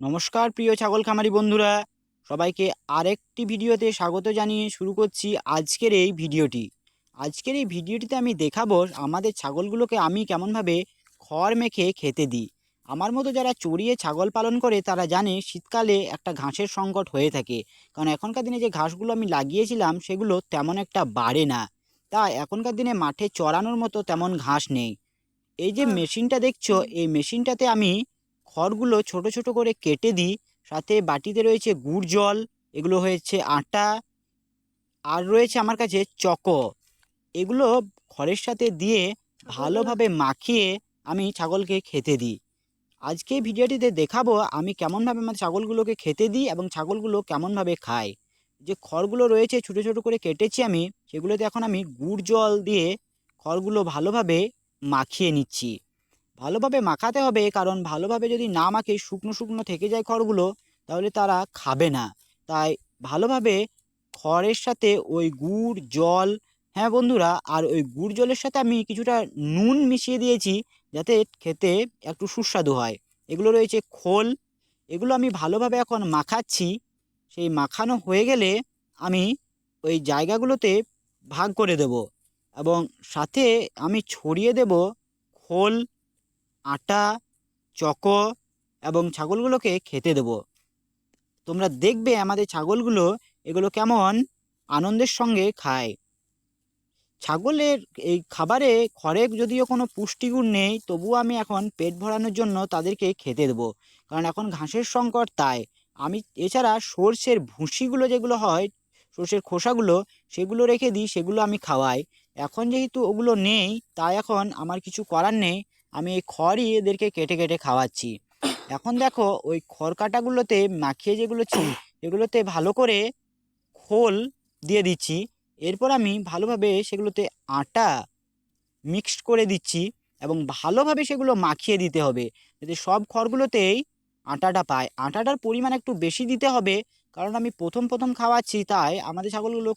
নমস্কার প্রিয় ছাগল খামারি বন্ধুরা। সবাইকে আরেকটি ভিডিওতে স্বাগত জানিয়ে শুরু করছি আজকের এই ভিডিওটি। আজকের এই ভিডিওটিতে আমি দেখাবো আমাদের ছাগলগুলোকে আমি কেমনভাবে খড় মেখে খেতে দিই। আমার মতো যারা চড়িয়ে ছাগল পালন করে তারা জানে শীতকালে একটা ঘাসের সংকট হয়ে থাকে। কারণ এখনকার দিনে যে ঘাসগুলো আমি লাগিয়েছিলাম সেগুলো তেমন একটা বাড়ে না। তা এখনকার দিনে মাঠে চড়ানোর মতো তেমন ঘাস নেই। এই যে মেশিনটা দেখছ এই মেশিনটাতে আমি খড়গুলো ছোট ছোট করে কেটে দিই। সাথে বাটিতে রয়েছে গুড় জল, এগুলো হয়েছে আটা, আর রয়েছে আমার কাছে চকো। এগুলো খড়ের সাথে দিয়ে ভালোভাবে মাখিয়ে আমি ছাগলকে খেতে দিই। আজকে ভিডিওটিতে দেখাবো আমি কেমনভাবে আমার ছাগলগুলোকে খেতে দিই এবং ছাগলগুলো কেমনভাবে খায়। যে খড়গুলো রয়েছে ছোটো ছোটো করে কেটেছি আমি, সেগুলোতে এখন আমি গুড় জল দিয়ে খড়গুলো ভালোভাবে মাখিয়ে নিচ্ছি। ভালোভাবে মাখাতে হবে, কারণ ভালোভাবে যদি না মাখে শুকনো শুকনো থেকে যায় খড়গুলো, তাহলে তারা খাবে না। তাই ভালোভাবে খড়ের সাথে ওই গুড়, জল হ্যাঁ বন্ধুরা, আর ওই গুড় জলের সাথে আমি কিছুটা নুন মিশিয়ে দিয়েছি, যাতে খেতে একটু সুস্বাদু হয়। এগুলো রয়েছে খোল, এগুলো আমি ভালোভাবে এখন মাখাচ্ছি। সেই মাখানো হয়ে গেলে আমি ওই জায়গাগুলোতে ভাগ করে দেব এবং সাথে আমি ছড়িয়ে দেব খোল আটা, চকো এবং ছাগলগুলোকে খেতে দেবো। তোমরা দেখবে আমাদের ছাগলগুলো এগুলো কেমন আনন্দের সঙ্গে খায়। ছাগলের এই খাবারে খড়ে যদিও কোনো পুষ্টিগুণ নেই, তবুও আমি এখন পেট ভরানোর জন্য তাদেরকে খেতে দেবো। কারণ এখন ঘাসের সংকট, তাই আমি এছাড়া সর্ষের ভুসিগুলো যেগুলো হয়, সর্ষের খোসাগুলো, সেগুলো রেখে দিই, সেগুলো আমি খাওয়াই। এখন যেহেতু ওগুলো নেই, তাই এখন আমার কিছু করার নেই। আমি এই খড়ই এদেরকে কেটে কেটে খাওয়াচ্ছি। এখন দেখো, ওই খড় কাটাগুলোতে মাখিয়ে যেগুলো ছিল এগুলোতে ভালো করে খোল দিয়ে দিচ্ছি। এরপর আমি ভালোভাবে সেগুলোতে আটা মিক্সড করে দিচ্ছি এবং ভালোভাবে সেগুলো মাখিয়ে দিতে হবে। যাতে সব খড়গুলোতেই আটাটা পায়। আটাটার পরিমাণ একটু বেশি দিতে হবে, কারণ আমি প্রথম প্রথম খাওয়াচ্ছি, তাই আমাদের ছাগলগুলো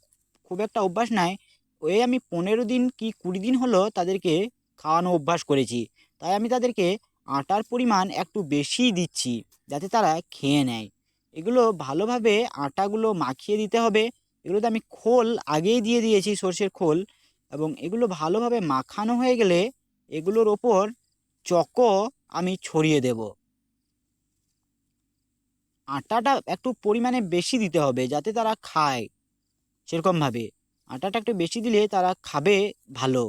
খুব একটা অভ্যাস নাই। ওই আমি পনেরো দিন কি কুড়ি দিন হলো তাদেরকে খাওয়ানো অভ্যাস করেছি। তাই আমি তাদেরকে আটার পরিমাণ একটু বেশিই দিচ্ছি, যাতে তারা খেয়ে নেয়। এগুলো ভালোভাবে আটাগুলো মাখিয়ে দিতে হবে। এগুলোতে আমি খোল আগেই দিয়ে দিয়েছি, সর্ষের খোল। এবং এগুলো ভালোভাবে মাখানো হয়ে গেলে এগুলোর ওপর চকো আমি ছড়িয়ে দেব। আটাটা একটু পরিমাণে বেশি দিতে হবে, যাতে তারা খায় সেরকমভাবে। আটাটা একটু বেশি দিলে তারা খাবে ভালো।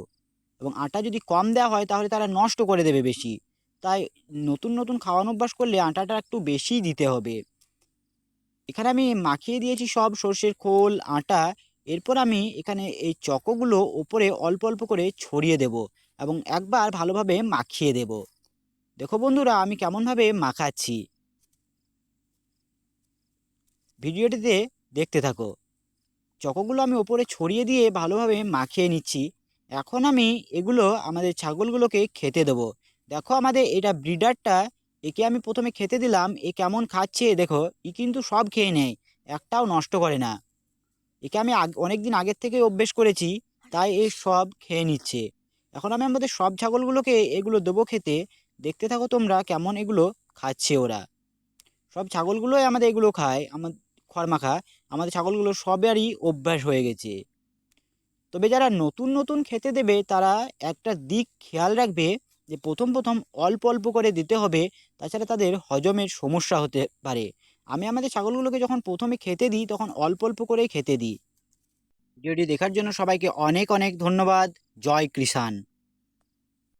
এবং আটা যদি কম দেওয়া হয় তাহলে তারা নষ্ট করে দেবে বেশি। তাই নতুন নতুন খাওয়ানো অভ্যাস করলে আটাটা একটু বেশি দিতে হবে। এখানে আমি মাখিয়ে দিয়েছি সব সর্ষের খোল, আটা। এরপর আমি এখানে এই চকোগুলো ওপরে অল্প অল্প করে ছড়িয়ে দেব এবং একবার ভালোভাবে মাখিয়ে দেব। দেখো বন্ধুরা, আমি কেমনভাবে মাখাচ্ছি। ভিডিওটিতে দেখতে থাকো। চকোগুলো আমি ওপরে ছড়িয়ে দিয়ে ভালোভাবে মাখিয়ে নিচ্ছি। এখন আমি এগুলো আমাদের ছাগলগুলোকে খেতে দেবো। দেখো আমাদের এটা ব্রিডারটা, একে আমি প্রথমে খেতে দিলাম, এ কেমন খাচ্ছে দেখো, ই কিন্তু সব খেয়ে নেয়, একটাও নষ্ট করে না। একে আমি অনেক দিন আগের থেকে অভ্যেস করেছি, তাই এই সব খেয়ে নিচ্ছে। এখন আমি আমাদের সব ছাগলগুলোকে এগুলো দেবো খেতে, দেখতে থাকো তোমরা কেমন এগুলো খাচ্ছে ওরা। সব ছাগলগুলোই আমাদের এগুলো খায় আমার খড় মাখা, আমাদের ছাগলগুলো সবারই অভ্যাস হয়ে গেছে। তবে যারা নতুন নতুন খেতে দেবে, তারা একটা দিক খেয়াল রাখবে যে প্রথম প্রথম অল্প অল্প করে দিতে হবে। তাছাড়া তাদের হজমের সমস্যা হতে পারে। আমি আমাদের ছাগলগুলোকে যখন প্রথমে খেতে দিই, তখন অল্প অল্প করেই খেতে দিই। ভিডিওটি দেখার জন্য সবাইকে অনেক অনেক ধন্যবাদ। জয় কৃষাণ।